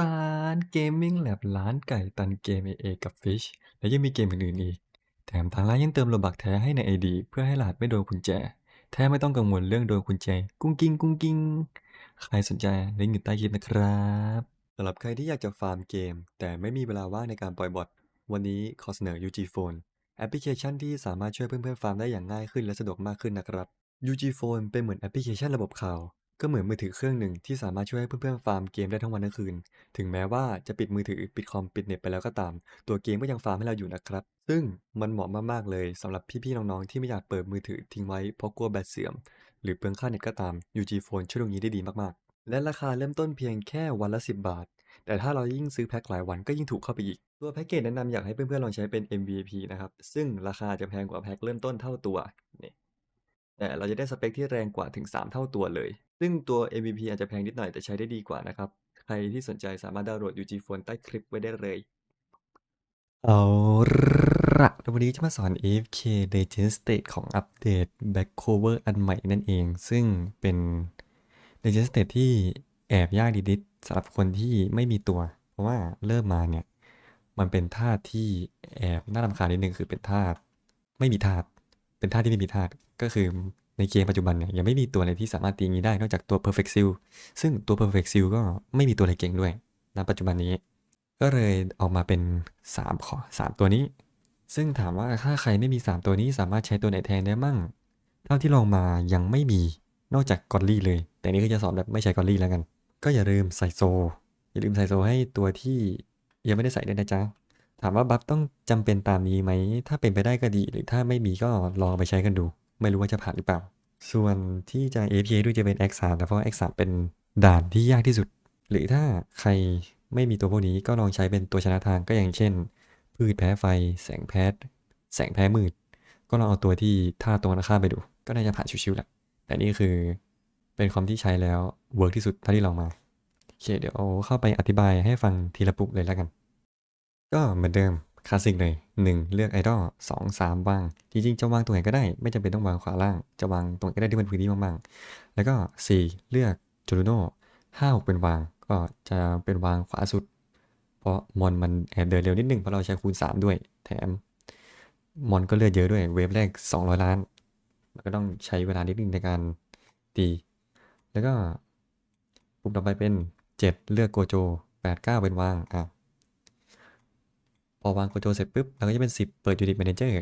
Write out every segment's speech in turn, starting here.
ร้านเกมมิ่งแลบร้านไก่ตันเกม AA กับ Fish และยังมีเกมอื่นๆอีก แถมทางร้านยังเติมโลบักแท้ให้ใน ID เพื่อให้รหัสไม่โดนกุญแจ แท้ไม่ต้องกังวลเรื่องโดนกุญแจ กุ้งกิ้งกุ้งกิ้ง ใครสนใจลิงก์อยู่ใต้คลิปนะครับสำหรับใครที่อยากจะฟาร์มเกม แต่ไม่มีเวลาว่างในการปล่อยบอทวันนี้ขอเสนอ UG Phone แอปพลิเคชันที่สามารถช่วยเพื่อนๆฟาร์มได้อย่างง่ายขึ้นและสะดวกมากขึ้นนะครับ UG Phone เป็นเหมือนแอปพลิเคชันระบบข่าว ก็เหมือนมือถือเครื่องหนึ่งที่สามารถช่วยให้เพื่อนๆฟาร์มเกมได้ทั้งวันทั้งคืน ถึงแม้ว่าจะปิดมือถือปิดคอมปิดเน็ตไปแล้วก็ตาม ตัวเกมก็ยังฟาร์มให้เราอยู่นะครับ ซึ่งมันเหมาะมากๆเลยสำหรับพี่ๆน้องๆที่ไม่อยากเปิดมือถือทิ้งไว้เพราะกลัวแบตเสื่อม หรือเปลืองค่าเน็ตก็ตาม UG Phone ช่วยตรงนี้ได้ดีมากๆ และราคาเริ่มต้นเพียงแค่วันละ 10 บาท แต่ถ้าเรายิ่งซื้อแพ็คหลายวันก็ยิ่งถูกเข้าไปอีก ตัวแพ็กเกจแนะนำอยากให้เพื่อนๆลองใช้เป็น MVP นะครับซึ่งราคาจะแพงกว่าแพ็คเริ่มต้นเท่าตัวนี่ เราจะได้สเปคที่แรงกว่าถึง 3 เท่าตัวเลย ซึ่งตัว MVP อาจจะแพงนิดหน่อยแต่ใช้ได้ดีกว่านะครับ ใครที่สนใจสามารถดาวน์โหลด UG Phone ใต้คลิปไว้ได้เลย เอาละวันนี้จะมาสอน AFK Legend State ของอัปเดต Back Cover อันใหม่นั่นเอง ซึ่งเป็น Legend State ที่แอบยากดิดสำหรับคนที่ไม่มีตัว เพราะว่าเริ่มมาเนี่ย มันเป็นธาตุที่แอบน่ารำคาญนิดนึงคือเป็นธาตุไม่มีธาตุ เป็นธาที่ไม่มีธาก็คือในเกมปัจจุบันเนี่ยยังไม่มีตัวอะไรที่สามารถตีงี้ได้นอกจากตัว Perfect Seal ซึ่งตัว Perfect Seal ก็ไม่มีตัวอะไรเก่งด้วยณปัจจุบันนี้ ก็เลยออกมาเป็น3ขอ3ตัวนี้ ซึ่งถามว่าถ้าใครไม่มี 3 ตัวนี้สามารถใช้ตัวไหนแทนได้มั่ง เท่าที่ลองมายังไม่มีนอกจากกอลลี่เลย แต่นี่ก็จะสอนแบบไม่ใช้กอลลี่แล้วกัน ก็อย่าลืมใส่โซ อย่าลืมใส่โซให้ตัวที่ยังไม่ได้ใส่ด้วยนะจ๊ะ ถามว่าบัฟต้องจำเป็นตามนี้ไหม ถ้าเป็นไปได้ก็ดี หรือถ้าไม่มีก็ลองไปใช้กันดู ไม่รู้ว่าจะผ่านหรือเปล่า ส่วนที่จะ APA ด้วยจะเป็น X3 นะเพราะว่า X3 เป็นด่านที่ยากที่สุด หรือถ้าใครไม่มีตัวพวกนี้ก็ลองใช้เป็นตัวชนะทางก็อย่างเช่น พืชแพ้ไฟ แสงแพ้แสงแพ้มืด ก็ลองเอาตัวที่ท่าตัวนักฆ่ามไปดู ก็น่าจะผ่านชิวๆแหละ แต่นี่คือเป็นคอมที่ใช้แล้วเวิร์กที่สุดเท่าที่ลองมาโอเคเดี๋ยวเอาเข้าไปอธิบายให้ฟังทีละปุ่มเลยแล้วกัน ก็เหมือนเดิมคลาสสิกเลย1เลือกไอดอล2 3วางจริงๆจะวางตรงไหนก็ได้ ไม่จำเป็นต้องวางขวาล่าง จะวางตรงไหนก็ได้ที่มันพื้นที่บ้างๆแล้วก็ 4 เลือกจูรูโน่5 6เป็นวางก็จะเป็นวางขวาสุด เพราะมอนมันแอบเดินเร็วนิดนึงเพราะเราใช้คูณ 3 ด้วย แถม มอนก็เลือดเยอะด้วยเวฟแรก 200 ล้าน มันก็ต้องใช้เวลานิดนึงในการตี แล้วก็ปุ่มต่อไปเป็น 7 เลือกโกโจ 8 9 เป็นวางอะ อวางโกโจเสร็จปุ๊บเราก็จะเป็น 10 เปิดยูนิตแมเนเจอร์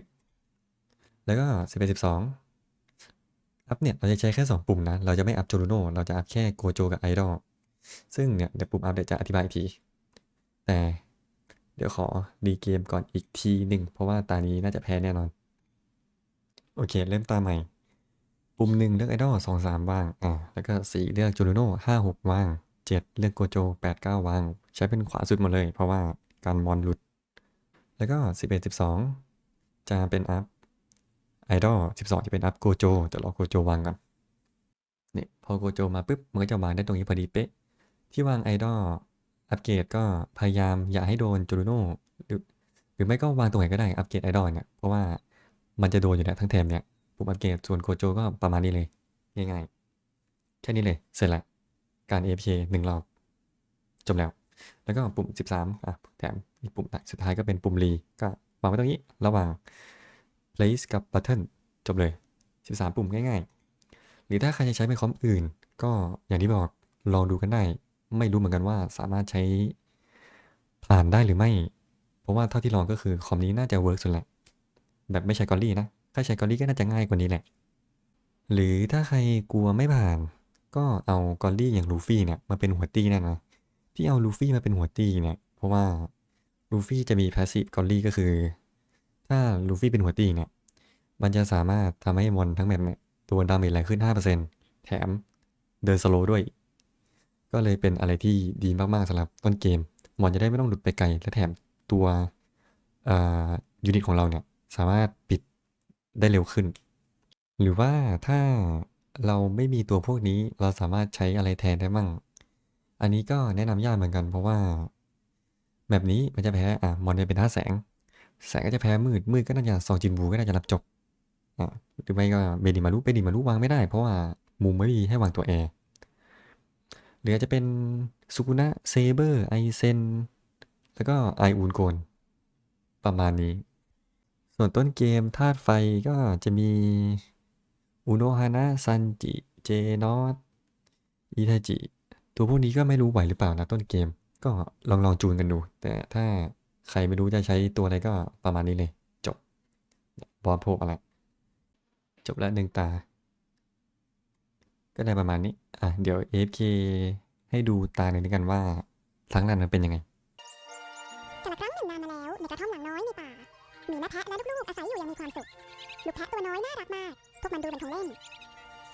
แล้วก็11 12อัพเนี่ย เราจะใช้แค่ 2 ปุ่มนะ เราจะไม่อัพโจลูโนเราจะอัพแค่โกโจกับไอดอลซึ่งเนี่ย เดี๋ยวปุ่มอัพเดี๋ยวจะอธิบายอีกที แต่เดี๋ยวขอดีเกมก่อนอีกทีหนึ่ง เพราะว่าตานี้น่าจะแพ้แน่นอน โอเค เริ่มตาใหม่ ปุ่มหนึ่งเลือกไอดอลสองสามวาง อ่า แล้วก็สี่เลือกจูโน่ห้าหกวางเจ็ดเลือกโกโจแปดเก้าวาง ใช้เป็นขวาสุดหมดเลย เพราะว่าการมอนหลุด แล้วก็สิบเอ็ดสิบสองจะเป็นอัพไอดอลสิบสองจะเป็นอัพโกโจจะรอโกโจวางก่อนนี่พอโกโจมาปุ๊บมันก็จะวางได้ตรงนี้พอดีเป๊ะ ที่วางไอดอลอัปเกรดก็พยายามอย่าให้โดนจูโน่หรือหรือไม่ก็วางตรงไหนก็ได้อัปเกรดไอดอลเนี่ยเพราะว่ามันจะโดนอยู่แล้วทั้งแถมเนี่ยปุ่มอัปเกรดส่วนโกโจก็ประมาณนี้เลย ง่ายๆ แค่นี้เลยเสร็จละการ AFK หนึ่งรอบจบแล้ว แล้วก็ปุ่ม 13อะแถม อีกปุ่มสุดท้ายก็เป็นปุ่มรีก็วางไว้ตรงนี้ระหว่าง place กับ button จบเลย 13 ปุ่มง่ายๆ หรือถ้าใครจะใช้เป็นคอมอื่น ก็อย่างที่บอกลองดูกันได้ ไม่รู้เหมือนกันว่าสามารถใช้ผ่านได้หรือไม่ เพราะว่าเท่าที่ลองก็คือคอมนี้น่าจะเวิร์กสุดแหละ แบบไม่ใช้กอลลี่นะ ถ้าใช้กอลลี่ก็น่าจะง่ายกว่านี้แหละ หรือถ้าใครกลัวไม่ผ่าน ก็เอากอลลี่อย่างลูฟี่เนี่ยมาเป็นหัวตี้นั่นนะที่เอาลูฟี่มาเป็นหัวตี้เนี่ย เพราะว่า ลูฟี่จะมีพาสซีฟกอลลี่ก็คือ ถ้าลูฟี่เป็นหัวตีเนี่ย มันจะสามารถทำให้มอนทั้งแมปเนี่ยตัวดาเมจแรงขึ้น 5%แถมเดินสโลด้วย ก็เลยเป็นอะไรที่ดีมากๆสำหรับต้นเกม มอนจะได้ไม่ต้องหลุดไปไกล และแถมตัวยูนิตของเราเนี่ย สามารถปิดได้เร็วขึ้น หรือว่าถ้าเราไม่มีตัวพวกนี้เราสามารถใช้อะไรแทนได้มั่ง อันนี้ก็แนะนำยากเหมือนกันเพราะว่า แบบนี้มันจะแพ้อะมอนจะเป็นท่าแสง แสงก็จะแพ้มืด มืดก็น่าจะซองจินบูก็น่าจะรับจบอะหรือไม่ก็เบดิมารุเบดิมารุวางไม่ได้ เพราะว่ามุมไม่มีให้วางตัวแอร์หรืออาจจะเป็นสุกุนะเซเบอร์ไอเซนแล้วก็ไออูนโกนประมาณนี้ ส่วนต้นเกมธาตุไฟก็จะมีอุโนฮานะซันจิ เจนอตอิทาจิ ตัวพวกนี้ก็ไม่รู้ไหวหรือเปล่านะต้นเกม ก็ลองลองจูนกันดู แต่ถ้าใครไม่รู้จะใช้ตัวอะไรก็ประมาณนี้เลย จบบอสโพกอะไร จบแล้วหนึ่งตา ก็ได้ประมาณนี้ อะ เดี๋ยว AFK ให้ดูตาหนึ่งด้วยกันว่าทั้งนั้นมันเป็นยังไงแต่ละครั้งหนึ่งนานมาแล้วในกระท่อมหลังน้อยในป่ามีแม่แพะและลูกๆอาศัยอยู่อย่างมีความสุข ลูกแพะตัวน้อยน่ารักมาก พวกมันดูเป็นของเล่น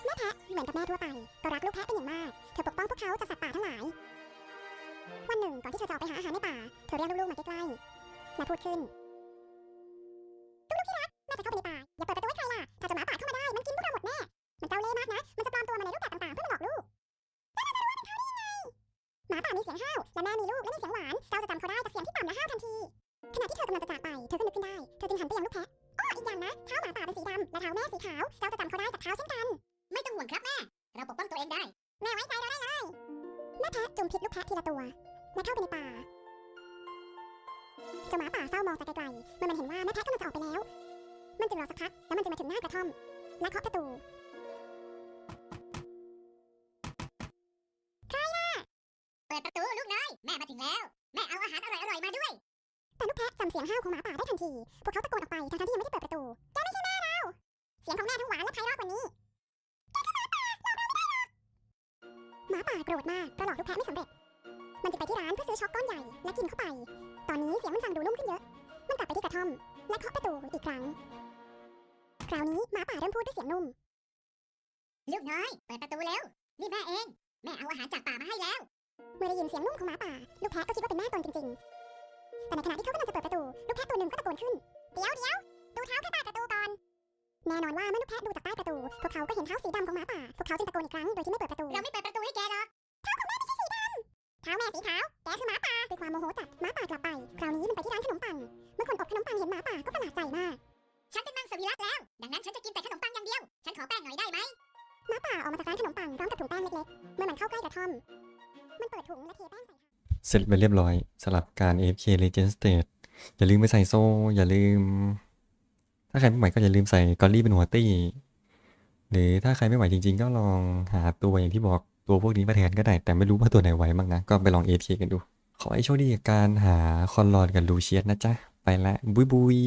แม่แพะเหมือนกับแม่ทั่วไปก็รักลูกแพะเป็นอย่างมาก เธอปกป้องพวกเขาจากสัตว์ป่าทั้งหลาย วันหนึ่งก่อนที่เธอจะออกไปหาอาหารในป่า เธอเรียกลูกๆมาใกล้ๆและพูดขึ้นลูกๆที่รักแม่จะเข้าไปในป่า อย่าเปิดประตูให้ใครล่ะ ถ้าจะหมาป่าเข้ามาได้ มันกินพวกเราหมดแน่ มันเจ้าเล่ห์มากนะ มันจะปลอมตัวมาในรูปแบบต่างๆเพื่อมาหลอกลูกแล้วเราจะรู้ว่าเป็นเขาได้ยังไง หมาป่ามีเสียงห้าว และแม่มีลูกและมีเสียงหวาน เจ้าจะจำเขาได้จากเสียงที่ต่ำและห้าวทันที ขณะที่เธอกำลังจะจากไป เธอก็นึกขึ้นได้ เธอจึงหันไปยังลูกแพะอ้ออีกอย่างนะเท้าหมาป่าเป็นสีดำและเท้าแม่สีขาว เจ้าจะจำเขาได้จากเท้าเช่นกัน ไม่ต้องห่วงครับแม่ เราปกป้องตัวเองได้ แม่ไว้ใจเราได้เลย แม่แพะจุ่มพิษลูกแพะทีละตัว และเข้าไปในป่าเจ้าหมาป่าเฝ้ามองจากไกลๆเมื่อมันเห็นว่าแม่แพะกำลังจะออกไปแล้ว มันจึงรอสักพักแล้วมันจึงมาถึงหน้ากระท่อมและเคาะประตูเปิดประตูลูกน้อยแม่มาถึงแล้ว แม่เอาอาหารอร่อยๆมาด้วย แต่ลูกแพะจำเสียงห้าวของหมาป่าได้ทันที พวกเขาตะโกนออกไปทั้งๆที่ยังไม่ได้เปิดประตูแกไม่ใช่แม่เราเสียงของแม่ทั้งหวานและไพเราะกว่านี้ ป่าโกรธมากเพราะหลอกลูกแพะไม่สำเร็จ มันจะไปที่ร้านเพื่อซื้อช็อกก้อนใหญ่และกินเข้าไป ตอนนี้เสียงมันฟังดูนุ่มขึ้นเยอะ มันกลับไปที่กระท่อม และเคาะประตูอีกครั้ง คราวนี้หมาป่าเริ่มพูดด้วยเสียงนุ่ม ลูกน้อย เปิดประตูเร็ว นี่แม่เอง แม่เอาอาหารจากป่ามาให้แล้ว เมื่อได้ยินเสียงนุ่มของหมาป่า ลูกแพะก็คิดว่าเป็นแม่ตนจริงๆ แต่ในขณะที่เขากำลังจะเปิดประตู ลูกแพะตัวหนึ่งก็ตะโกนขึ้น เดี๋ยวเดี๋ยวดูเท้าแค่ใต้ประตูก่อน แน่นอนว่าเมื่อลูกแพะดูจากใต้ประตู พวกเขาก็เห็นเท้าสีดำของหมาป่า พวกเขาจึงตะโกนอีกครั้งโดยที่ไม่เปิดประตู เราไม่เปิดประตูให้แกหรอกเท้าแม่สีขาว แกคือหมาป่าด้วยความโมโหจัดหมาป่ากลับไป คราวนี้มันไปที่ร้านขนมปัง เมื่อคนอบขนมปังเห็นหมาป่าก็ประหลาดใจมาก ฉันเป็นมังสวิรัตแล้ว ดังนั้นฉันจะกินแต่ขนมปังอย่างเดียว ฉันขอแป้งหน่อยได้ไหมหมาป่าออกมาจากร้านขนมปังพร้อมกับถุงแป้งเล็กๆ เมื่อมันเข้าใกล้กระท่อม มันเปิดถุงและเทแป้งใส่เสร็จไปเรียบร้อยสำหรับการ AFK Legend State อย่าลืมไปใส่โซ่ อย่าลืม ถ้าใครไม่ไหวก็อย่าลืมใส่กอลลี่เป็นหัวตี้ หรือถ้าใครไม่ไหวจริง ๆ ก็ลองหาตัวอย่างที่บอกตัวพวกนี้มาแทนก็ได้ แต่ไม่รู้ว่าตัวไหนไหวบ้างนะ ก็ไปลอง AFK กันดู ขอให้โชคดีกับการหาคอนลอนกับลูเชียสนะจ๊ะ ไปละบุยบุย